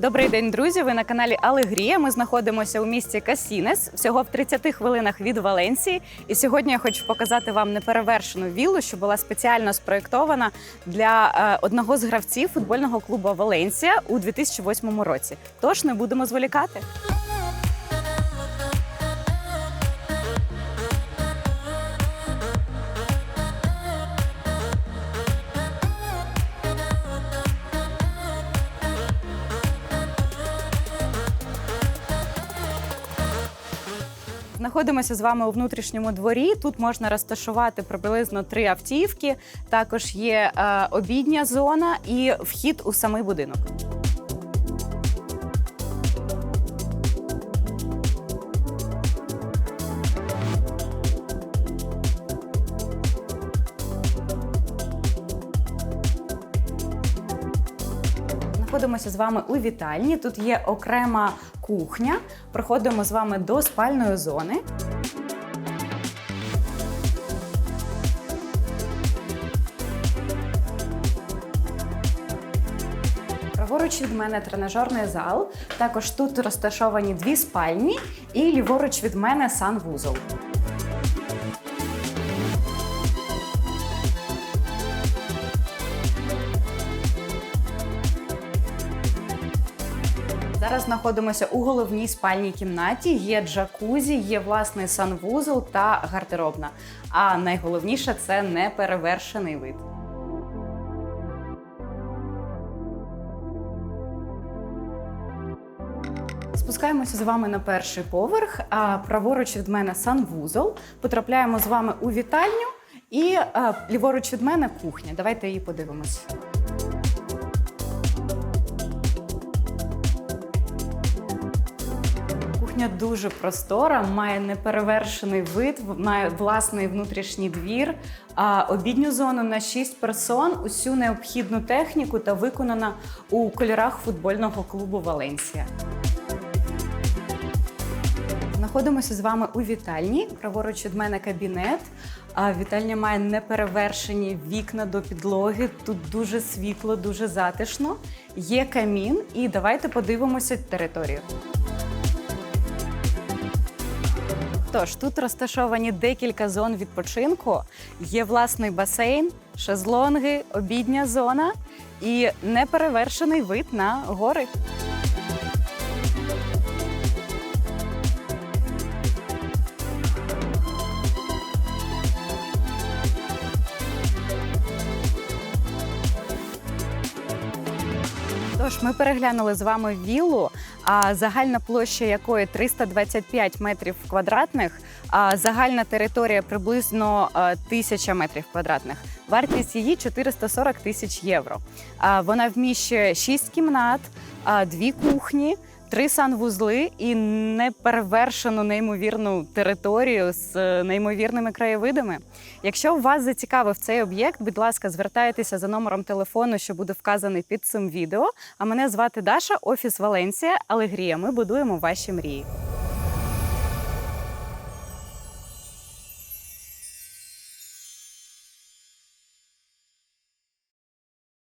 Добрий день, друзі! Ви на каналі Алегрія. Ми знаходимося у місті Касінес, всього в 30 хвилинах від Валенції. І сьогодні я хочу показати вам неперевершену віллу, що була спеціально спроєктована для е, одного з гравців футбольного клубу Валенсія у 2008 році. Тож не будемо зволікати. Знаходимося з вами у внутрішньому дворі. Тут можна розташувати приблизно три автівки. Також є е, обідня зона і вхід у самий будинок. Знаходимося з вами у вітальні. Тут є окрема кухня. Проходимо з вами до спальної зони. Праворуч від мене тренажерний зал. Також тут розташовані дві спальні, і ліворуч від мене санвузол. Зараз знаходимося у головній спальній кімнаті. Є джакузі, є власний санвузол та гардеробна. А найголовніше це неперевершений вид. Спускаємося з вами на перший поверх. А праворуч від мене санвузол. Потрапляємо з вами у вітальню. І а, ліворуч від мене кухня. Давайте її подивимось. Кухня дуже простора, має неперевершений вид, має власний внутрішній двір, а обідню зону на 6 персон, усю необхідну техніку та виконана у кольорах футбольного клубу Валенсія. Знаходимося з вами у вітальні. Праворуч від мене кабінет. Вітальня має неперевершені вікна до підлоги. Тут дуже світло, дуже затишно. Є камін, і давайте подивимося територію. Тож тут розташовані декілька зон відпочинку. Є власний басейн, шезлонги, обідня зона і неперевершений вид на гори. Тож ми переглянули з вами віллу, загальна площа якої 325 метрів квадратних, а загальна територія приблизно е, 1000 метрів квадратних. Вартість її 440 тисяч євро. Вона вміщує 6 кімнат, дві кухні. Три санвузли і неперевершену неймовірну територію з е, неймовірними краєвидами. Якщо вас зацікавив цей об'єкт, будь ласка, звертайтеся за номером телефону, що буде вказаний під цим відео. А мене звати Даша, офіс Валенсія, Алегрія. Ми будуємо ваші мрії.